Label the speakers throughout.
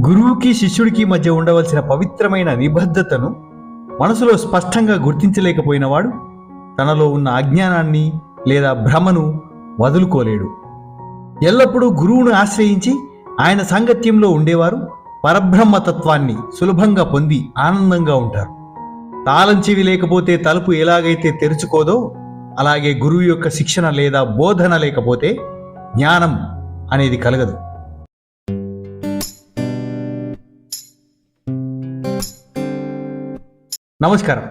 Speaker 1: గురువుకి శిష్యుడికి మధ్య ఉండవలసిన పవిత్రమైన నిబద్ధతను మనసులో స్పష్టంగా గుర్తించలేకపోయినవాడు తనలో ఉన్న అజ్ఞానాన్ని లేదా భ్రమను వదులుకోలేడు. ఎల్లప్పుడూ గురువును ఆశ్రయించి ఆయన సాంగత్యంలో ఉండేవారు పరబ్రహ్మతత్వాన్ని సులభంగా పొంది ఆనందంగా ఉంటారు. తాళం చెవి లేకపోతే తలుపు ఎలాగైతే తెరుచుకోదో అలాగే గురువు యొక్క శిక్షణ లేదా బోధన లేకపోతే జ్ఞానం అనేది కలగదు. నమస్కారం.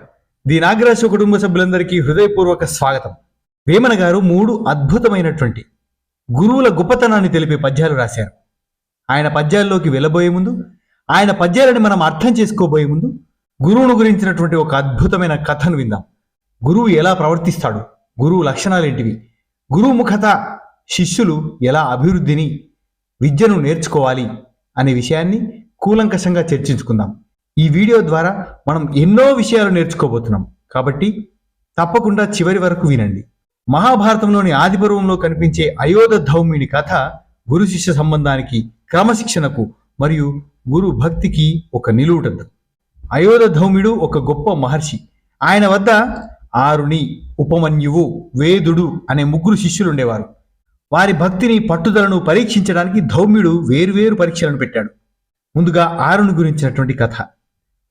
Speaker 1: ది నాగరాజు కుటుంబ సభ్యులందరికీ హృదయపూర్వక స్వాగతం. వేమన గారు మూడు అద్భుతమైనటువంటి గురువుల గొప్పతనాన్ని తెలిపే పద్యాలు రాశారు. ఆయన పద్యాల్లోకి వెళ్ళబోయే ముందు ఆయన పద్యాలని మనం అర్థం చేసుకోబోయే ముందు గురువును గురించినటువంటి ఒక అద్భుతమైన కథను విందాం. గురువు ఎలా ప్రవర్తిస్తాడు? గురువు లక్షణాలేంటివి గురువు ముఖత శిష్యులు ఎలా అభివృద్ధిని విద్యను నేర్చుకోవాలి అనే విషయాన్ని కూలంకషంగా చర్చించుకుందాం. ఈ వీడియో ద్వారా మనం ఎన్నో విషయాలు నేర్చుకోబోతున్నాం. కాబట్టి తప్పకుండా చివరి వరకు వినండి. మహాభారతంలోని ఆదిపర్వంలో కనిపించే అయోధ ధౌమిని కథ గురు శిష్య సంబంధానికి క్రమశిక్షణకు మరియు గురు భక్తికి ఒక నిలువుటద్దు. అయోధ ధౌమిడు ఒక గొప్ప మహర్షి. ఆయన వద్ద ఆరుని ఉపమన్యువు వేదుడు అనే ముగ్గురు శిష్యులుండేవారు. వారి భక్తిని పట్టుదలను పరీక్షించడానికి ధౌమ్యుడు వేరువేరు పరీక్షలను పెట్టాడు. ముందుగా ఆరుని గురించినటువంటి కథ.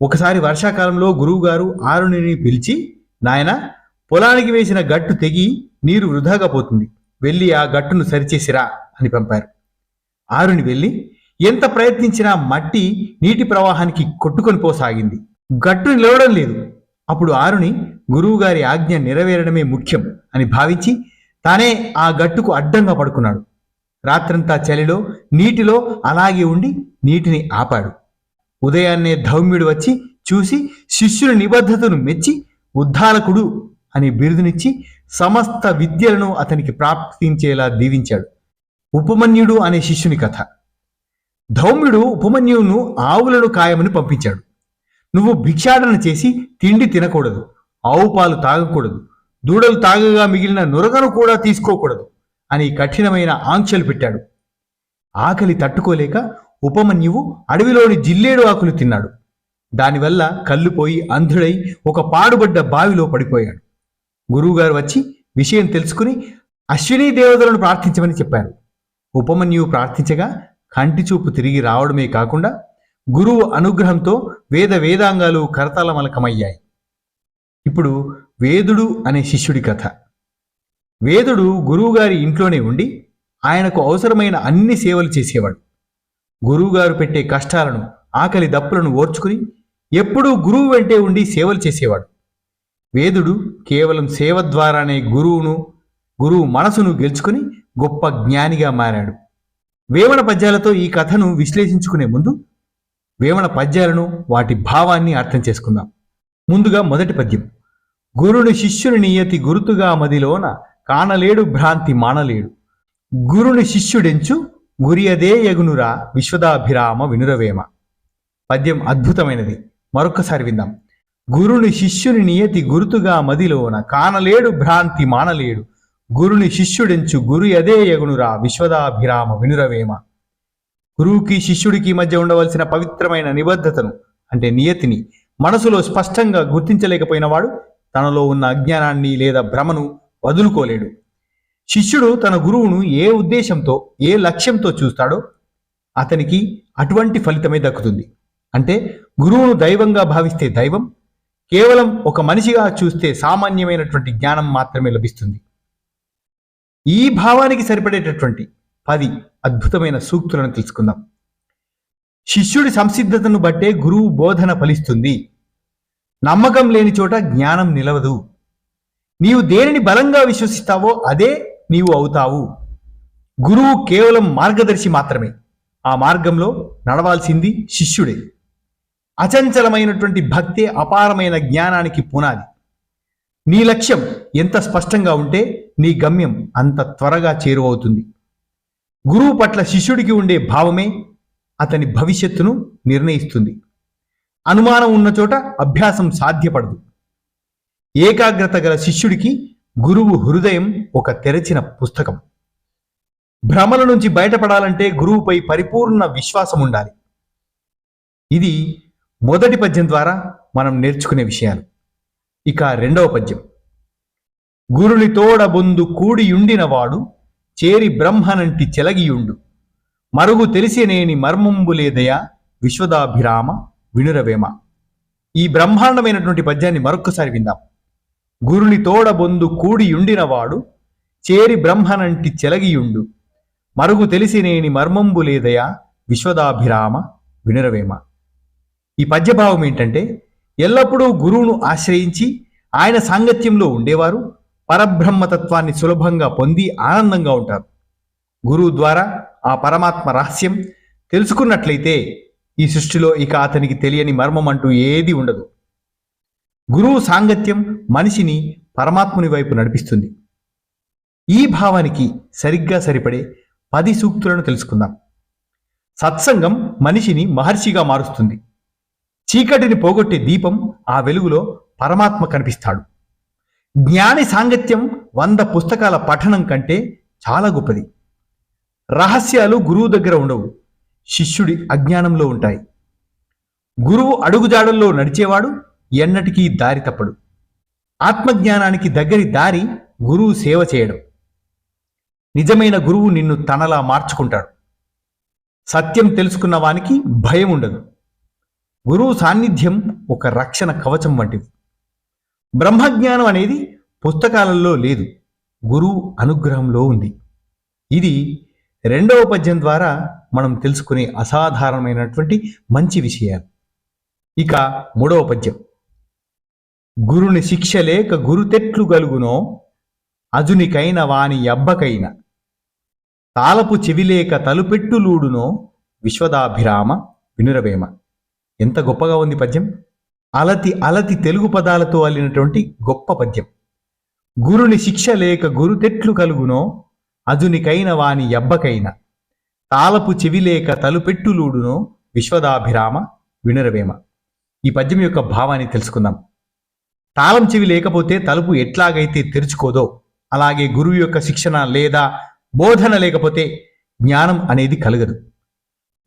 Speaker 1: ఒకసారి వర్షాకాలంలో గురువుగారు ఆరుణిని పిలిచి నాయన పొలానికి వేసిన గట్టు తెగి నీరు వృధాగా పోతుంది. వెళ్ళి ఆ గట్టును సరిచేసిరా అని పంపారు. ఆరుని వెళ్ళి ఎంత ప్రయత్నించినా మట్టి నీటి ప్రవాహానికి కొట్టుకొని పోసాగింది. గట్టు నిలవడం లేదు అప్పుడు ఆరుని గురువుగారి ఆజ్ఞ నెరవేరడమే ముఖ్యం అని భావించి తానే ఆ గట్టుకు అడ్డంగా పడుకున్నాడు. రాత్రంతా చలిలో నీటిలో అలాగే ఉండి నీటిని ఆపాడు. ఉదయాన్నే ధౌమ్యుడు వచ్చి చూసి శిష్యుని నిబద్ధతను మెచ్చి ఉద్ధారకుడు అని బిరుదునిచ్చి సమస్త విద్యలను అతనికి ప్రాప్తించేలా దీవించాడు. ఉపమన్యుడు అనే శిష్యుని కథ. ధౌమ్యుడు ఉపమన్యువును ఆవులను కాయమని పంపించాడు. నువ్వు భిక్షాటన చేసి తిండి తినకూడదు ఆవు పాలు తాగకూడదు దూడలు తాగగా మిగిలిన నురగను కూడా తీసుకోకూడదు అని కఠినమైన ఆంక్షలు పెట్టాడు. ఆకలి తట్టుకోలేక ఉపమన్యువు అడవిలోని జిల్లేడు ఆకులు తిన్నాడు. దానివల్ల కళ్ళుపోయి అంధుడై ఒక పాడుబడ్డ బావిలో పడిపోయాడు. గురువుగారు వచ్చి విషయం తెలుసుకుని అశ్విని దేవతలను ప్రార్థించమని చెప్పారు. ఉపమన్యువు ప్రార్థించగా కంటి చూపు తిరిగి రావడమే కాకుండా గురువు అనుగ్రహంతో వేద వేదాంగాలు కరతలమలకమయ్యాయి ఇప్పుడు వేదుడు అనే శిష్యుడి కథ. వేదుడు గురువుగారి ఇంట్లోనే ఉండి ఆయనకు అవసరమైన అన్ని సేవలు చేసేవాడు. గురువుగారు పెట్టే కష్టాలను ఆకలి దప్పులను ఓర్చుకుని ఎప్పుడూ గురువు వెంటే ఉండి సేవలు చేసేవాడు. వేదుడు కేవలం సేవ ద్వారానే గురువును గురువు మనసును గెలుచుకుని గొప్ప జ్ఞానిగా మారాడు. వేమన పద్యాలతో ఈ కథను విశ్లేషించుకునే ముందు వేమన పద్యాలను వాటి భావాన్ని అర్థం చేసుకుందాం. ముందుగా మొదటి పద్యం. గురుని శిష్యుని నియతి గురుతుగా మదిలోన కానలేడు భ్రాంతి మానలేడు. గురుని శిష్యుడెంచు గురియదే యగునురా విశ్వదాభిరామ వినురవేమ. పద్యం అద్భుతమైనది. మరొకసారి విందాం. గురుని శిష్యుని నియతి గురుతుగా మదిలోన కానలేడు భ్రాంతి మానలేడు. గురుని శిష్యుడెంచు గురు అదే యగునురా విశ్వదాభిరామ వినురవేమ. గురువుకి శిష్యుడికి మధ్య ఉండవలసిన పవిత్రమైన నిబద్ధతను అంటే నియతిని మనసులో స్పష్టంగా గుర్తించలేకపోయినవాడు తనలో ఉన్న అజ్ఞానాన్ని లేదా భ్రమను వదులుకోలేడు. శిష్యుడు తన గురువును ఏ ఉద్దేశంతో ఏ లక్ష్యంతో చూస్తాడో అతనికి అటువంటి ఫలితమే దక్కుతుంది. అంటే గురువును దైవంగా భావిస్తే దైవం కేవలం ఒక మనిషిగా చూస్తే సామాన్యమైనటువంటి జ్ఞానం మాత్రమే లభిస్తుంది. ఈ భావానికి సరిపడేటటువంటి పది అద్భుతమైన సూక్తులను తెలుసుకుందాం. శిష్యుడి సంసిద్ధతను బట్టే గురువు బోధన ఫలిస్తుంది. నమ్మకం లేని చోట జ్ఞానం నిలవదు. నీవు దేనిని బలంగా విశ్వసిస్తావో అదే నీవు అవుతావు. గురువు కేవలం మార్గదర్శి మాత్రమే. ఆ మార్గంలో నడవాల్సింది శిష్యుడే. అచంచలమైనటువంటి భక్తే అపారమైన జ్ఞానానికి పునాది. నీ లక్ష్యం ఎంత స్పష్టంగా ఉంటే నీ గమ్యం అంత త్వరగా చేరువవుతుంది. గురువు పట్ల శిష్యుడికి ఉండే భావమే అతని భవిష్యత్తును నిర్ణయిస్తుంది. అనుమానం ఉన్న చోట అభ్యాసం సాధ్యపడదు. ఏకాగ్రత గల శిష్యుడికి గురువు హృదయం ఒక తెరచిన పుస్తకం. భ్రమల నుంచి బయటపడాలంటే గురువుపై పరిపూర్ణ విశ్వాసం ఉండాలి. ఇది మొదటి పద్యం ద్వారా మనం నేర్చుకునే విషయాలు. ఇక రెండవ పద్యం. గురుని తోడబొందు కూడియుండినవాడు చేరి బ్రహ్మనంటి చెలగియుండు. మరుగు తెలిసినేని మర్మంబులేదయ విశ్వదాభిరామ వినురవేమ. ఈ బ్రహ్మాండమైనటువంటి పద్యాన్ని మరొక్కసారి విందాం. గురుని తోడబొందు కూడియుండినవాడు చేరి బ్రహ్మనంటి చెలగియుండు. మరుగు తెలిసినేని మర్మంబులేదయ విశ్వదాభిరామ వినురవేమ. ఈ పద్యభావం ఏంటంటే ఎల్లప్పుడూ గురువును ఆశ్రయించి ఆయన సాంగత్యంలో ఉండేవారు పరబ్రహ్మతత్వాన్ని సులభంగా పొంది ఆనందంగా ఉంటారు. గురువు ద్వారా ఆ పరమాత్మ రహస్యం తెలుసుకున్నట్లయితే ఈ సృష్టిలో ఇక అతనికి తెలియని మర్మం అంటూ ఏది ఉండదు. గురువు సాంగత్యం మనిషిని పరమాత్ముని వైపు నడిపిస్తుంది. ఈ భావానికి సరిగ్గా సరిపడే పది సూక్తులను తెలుసుకుందాం. సత్సంగం మనిషిని మహర్షిగా మారుస్తుంది. చీకటిని పోగొట్టే దీపం ఆ వెలుగులో పరమాత్మ కనిపిస్తాడు. జ్ఞాని సాంగత్యం వంద పుస్తకాల పఠనం కంటే చాలా గొప్పది. రహస్యాలు గురువు దగ్గర ఉండవు. శిష్యుడి అజ్ఞానంలో ఉంటాయి. గురువు అడుగుజాడల్లో నడిచేవాడు ఎన్నటికీ దారి తప్పడు. ఆత్మజ్ఞానానికి దగ్గరి దారి గురువు సేవ చేయడం. నిజమైన గురువు నిన్ను తనలా మార్చుకుంటాడు. సత్యం తెలుసుకున్న వానికి భయం ఉండదు. గురువు సాన్నిధ్యం ఒక రక్షణ కవచం వంటిది. బ్రహ్మజ్ఞానం అనేది పుస్తకాలలో లేదు. గురువు అనుగ్రహంలో ఉంది. ఇది రెండవ పద్యం ద్వారా మనం తెలుసుకునే అసాధారణమైనటువంటి మంచి విషయాలు. ఇక మూడవ పద్యం గురుని శిక్ష లేక గురుతెట్లు గలుగునో అజునికైన వాని అబ్బకైన తాలపు చెవిలేక తలుపెట్టులూడునో విశ్వదాభిరామ వినురవేమ. ఎంత గొప్పగా ఉంది పద్యం. అలతి అలతి తెలుగు పదాలతో అల్లినటువంటి గొప్ప పద్యం. గురుని శిక్ష లేక గురుతెట్లు కలుగునో అజునికైన వాని ఎబ్బకైన తాలపు చెవిలేక తలుపెట్టులూడునో విశ్వదాభిరామ వినురవేమ. ఈ పద్యం యొక్క భావాన్ని తెలుసుకుందాం. తాళం చెవి లేకపోతే తలుపు ఎట్లాగైతే తెరుచుకోదో అలాగే గురువు యొక్క శిక్షణ లేదా బోధన లేకపోతే జ్ఞానం అనేది కలగదు.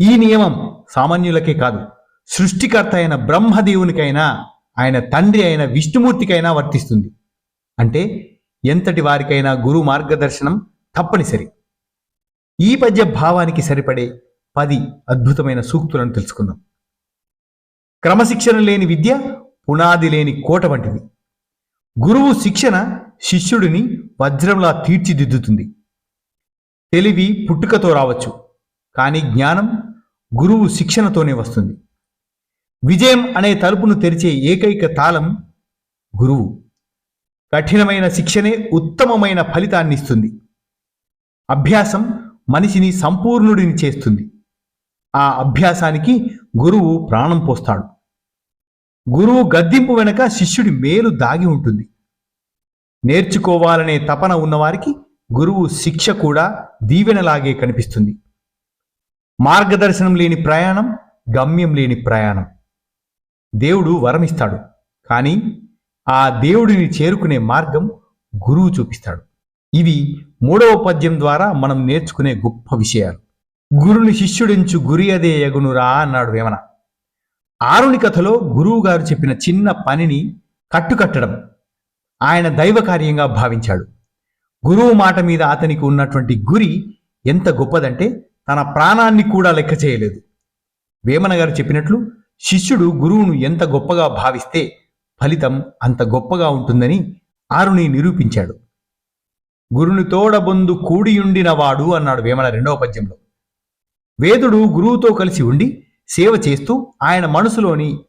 Speaker 1: ఈ నియమం సామాన్యులకే కాదు. సృష్టికర్త అయిన బ్రహ్మదేవునికైనా ఆయన తండ్రి అయిన విష్ణుమూర్తికైనా వర్తిస్తుంది. అంటే ఎంతటి వారికైనా గురు మార్గదర్శనం తప్పనిసరి. ఈ పద్య భావానికి సరిపడే పది అద్భుతమైన సూక్తులను తెలుసుకుందాం. క్రమశిక్షణ లేని విద్య పునాది లేని కోట వంటిది. గురువు శిక్షణ శిష్యుడిని వజ్రంలా తీర్చిదిద్దుతుంది. తెలివి పుట్టుకతో రావచ్చు కానీ జ్ఞానం గురువు శిక్షణతోనే వస్తుంది. విజయం అనే తలుపును తెరిచే ఏకైక తాళం గురువు. కఠినమైన శిక్షణే ఉత్తమమైన ఫలితాన్ని ఇస్తుంది. అభ్యాసం మనిషిని సంపూర్ణుడిని చేస్తుంది. ఆ అభ్యాసానికి గురువు ప్రాణం పోస్తాడు. గురువు గద్దింపు వెనక శిష్యుడి మేలు దాగి ఉంటుంది. నేర్చుకోవాలనే తపన ఉన్నవారికి గురువు శిక్ష కూడా దీవెనలాగే కనిపిస్తుంది. మార్గదర్శనం లేని ప్రయాణం గమ్యం లేని ప్రయాణం. దేవుడు వరమిస్తాడు కానీ ఆ దేవుడిని చేరుకునే మార్గం గురువు చూపిస్తాడు. ఇవి మూడవ పద్యం ద్వారా మనం నేర్చుకునే గొప్ప విషయాలు. గురుని శిష్యుడించు గురి అదే యగునురా అన్నాడు వేమన. ఆరుని కథలో గురువు గారు చెప్పిన చిన్న పనిని కట్టుకట్టడం ఆయన దైవ కార్యంగా భావించాడు. గురువు మాట మీద అతనికి ఉన్నటువంటి గురి ఎంత గొప్పదంటే తన ప్రాణాన్ని కూడా లెక్క చేయలేదు. వేమన గారు చెప్పినట్లు శిష్యుడు గురువును ఎంత గొప్పగా భావిస్తే ఫలితం అంత గొప్పగా ఉంటుందని ఆరుని నిరూపించాడు. గురుని తోడబొందు కూడియుండినవాడు అన్నాడు వేమన రెండవ పద్యంలో. వేదుడు గురువుతో కలిసి ఉండి సేవ చేస్తూ ఆయన మనసులోని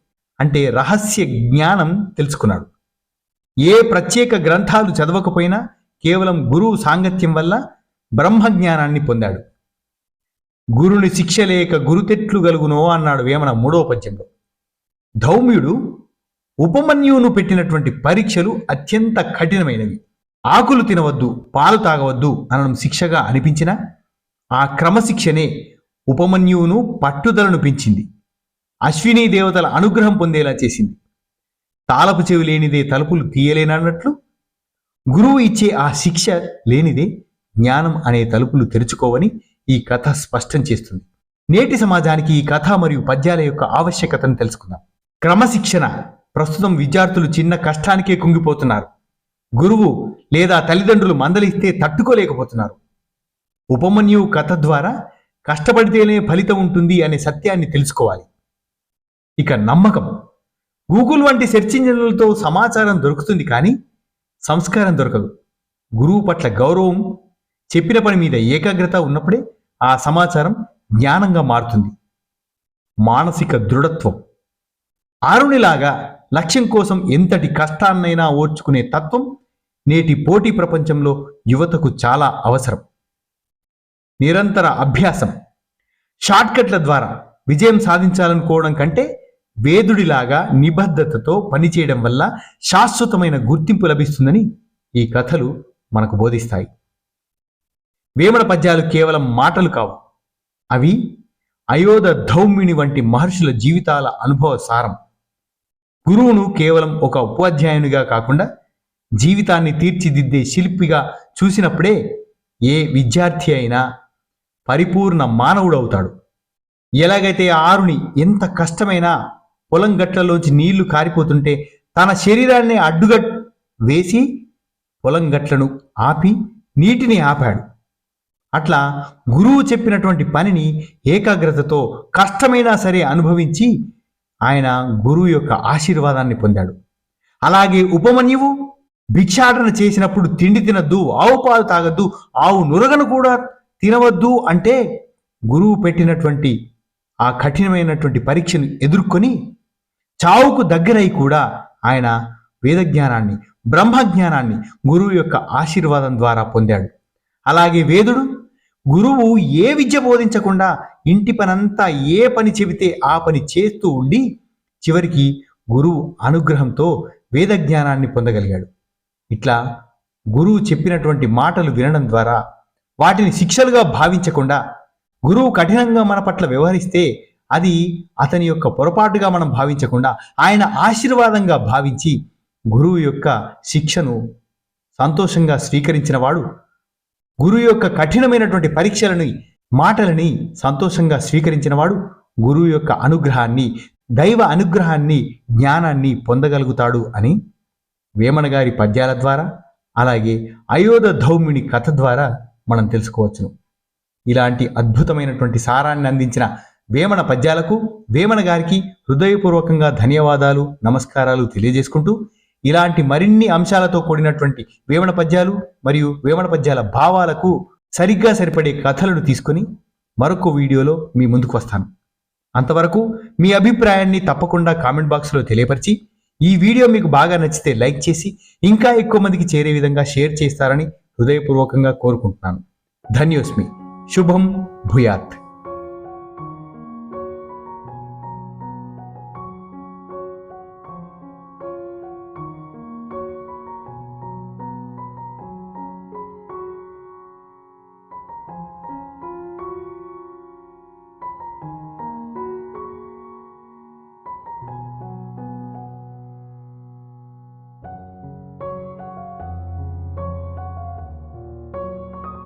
Speaker 1: అంటే రహస్య జ్ఞానం తెలుసుకున్నాడు. ఏ ప్రత్యేక గ్రంథాలు చదవకపోయినా కేవలం గురువు సాంగత్యం వల్ల బ్రహ్మజ్ఞానాన్ని పొందాడు. గురుని శిక్ష లేక గురుతెట్లు గలుగునో అన్నాడు వేమన మూడవ పద్యంలో. ధౌమ్యుడు ఉపమన్యువును పెట్టినటువంటి పరీక్షలు అత్యంత కఠినమైనవి. ఆకులు తినవద్దు పాలు తాగవద్దు అనడం శిక్షగా అనిపించినా ఆ క్రమశిక్షనే ఉపమన్యువును పట్టుదలను పెంచింది. అశ్విని దేవతల అనుగ్రహం పొందేలా చేసింది. తాళపు చెవి లేనిదే తలుపులు తీయలేనన్నట్లు గురువు ఇచ్చే ఆ శిక్ష లేనిదే జ్ఞానం అనే తలుపులు తెరుచుకోవని ఈ కథ స్పష్టం చేస్తుంది. నేటి సమాజానికి ఈ కథ మరియు పద్యాల యొక్క ఆవశ్యకతను తెలుసుకుందాం. క్రమశిక్షణ. ప్రస్తుతం విద్యార్థులు చిన్న కష్టానికే కుంగిపోతున్నారు. గురువు లేదా తల్లిదండ్రులు మందలిస్తే తట్టుకోలేకపోతున్నారు. ఉపమన్యువు కథ ద్వారా కష్టపడితేనే ఫలితం ఉంటుంది అనే సత్యాన్ని తెలుసుకోవాలి. ఇక నమ్మకం. గూగుల్ వంటి సెర్చ్ ఇంజిన్లతో సమాచారం దొరుకుతుంది కానీ సంస్కారం దొరకదు. గురువు పట్ల గౌరవం చెప్పిన పని మీద ఏకాగ్రత ఉన్నప్పుడే ఆ సమాచారం జ్ఞానంగా మారుతుంది. మానసిక దృఢత్వం. ఆరునిలాగా లక్ష్యం కోసం ఎంతటి కష్టాన్నైనా ఓర్చుకునే తత్వం నేటి పోటీ ప్రపంచంలో యువతకు చాలా అవసరం. నిరంతర అభ్యాసం. షార్ట్కట్ల ద్వారా విజయం సాధించాలనుకోవడం కంటే వేదుడిలాగా నిబద్ధతతో పనిచేయడం వల్ల శాశ్వతమైన గుర్తింపు లభిస్తుందని ఈ కథలు మనకు బోధిస్తాయి. వేమన పద్యాలు కేవలం మాటలు కావు. అవి అయోధ ధౌమ్యుని వంటి మహర్షుల జీవితాల అనుభవ సారం. గురువును కేవలం ఒక ఉపాధ్యాయునిగా కాకుండా జీవితాన్ని తీర్చిదిద్దే శిల్పిగా చూసినప్పుడే ఏ విద్యార్థి అయినా పరిపూర్ణ మానవుడవుతాడు. ఎలాగైతే ఆరుని ఎంత కష్టమైనా పొలం గట్లలోంచి నీళ్ళు కారిపోతుంటే తన శరీరాన్ని అడ్డుగట్ వేసి పొలం గట్లను ఆపి నీటిని ఆపాడు. అట్లా గురువు చెప్పినటువంటి పనిని ఏకాగ్రతతో కష్టమైనా సరే అనుభవించి ఆయన గురువు యొక్క ఆశీర్వాదాన్ని పొందాడు. అలాగే ఉపమన్యువు భిక్షాటన చేసినప్పుడు తిండి తినద్దు ఆవు పాలు తాగద్దు ఆవు నురగను కూడా తినవద్దు అంటే గురువు పెట్టినటువంటి ఆ కఠినమైనటువంటి పరీక్షను ఎదుర్కొని చావుకు దగ్గరై కూడా ఆయన వేదజ్ఞానాన్ని బ్రహ్మజ్ఞానాన్ని గురువు యొక్క ఆశీర్వాదం ద్వారా పొందాడు. అలాగే వేదుడు గురువు ఏ విద్య బోధించకుండా ఇంటి పనంతా ఏ పని చెబితే ఆ పని చేస్తూ ఉండి చివరికి గురువు అనుగ్రహంతో వేదజ్ఞానాన్ని పొందగలిగాడు. ఇట్లా గురువు చెప్పినటువంటి మాటలు వినడం ద్వారా వాటిని శిక్షలుగా భావించకుండా గురువు కఠినంగా మన పట్ల వ్యవహరిస్తే అది అతని యొక్క పొరపాటుగా మనం భావించకుండా ఆయన ఆశీర్వాదంగా భావించి గురువు యొక్క శిక్షను సంతోషంగా స్వీకరించిన వాడు గురువు యొక్క కఠినమైనటువంటి పరీక్షలని మాటలని సంతోషంగా స్వీకరించిన వాడు గురువు యొక్క అనుగ్రహాన్ని దైవ అనుగ్రహాన్ని జ్ఞానాన్ని పొందగలుగుతాడు అని వేమన గారి పద్యాల ద్వారా అలాగే అయోధ ధౌమిని కథ ద్వారా మనం తెలుసుకోవచ్చును. ఇలాంటి అద్భుతమైనటువంటి సారాన్ని అందించిన వేమన పద్యాలకు వేమన గారికి హృదయపూర్వకంగా ధన్యవాదాలు నమస్కారాలు తెలియజేసుకుంటూ ఇలాంటి మరిన్ని అంశాలతో కూడినటువంటి వేమన పద్యాలు మరియు వేమన పద్యాల భావాలకు సరిగ్గా సరిపడే కథలను తీసుకొని మరొక వీడియోలో మీ ముందుకు వస్తాను. అంతవరకు మీ అభిప్రాయాన్ని తప్పకుండా కామెంట్ బాక్స్లో తెలియపరిచి ఈ వీడియో మీకు బాగా నచ్చితే లైక్ చేసి ఇంకా ఎక్కువ మందికి చేరే విధంగా షేర్ చేస్తారని హృదయపూర్వకంగా కోరుకుంటున్నాను ధన్యోస్మి శుభం భూయాత్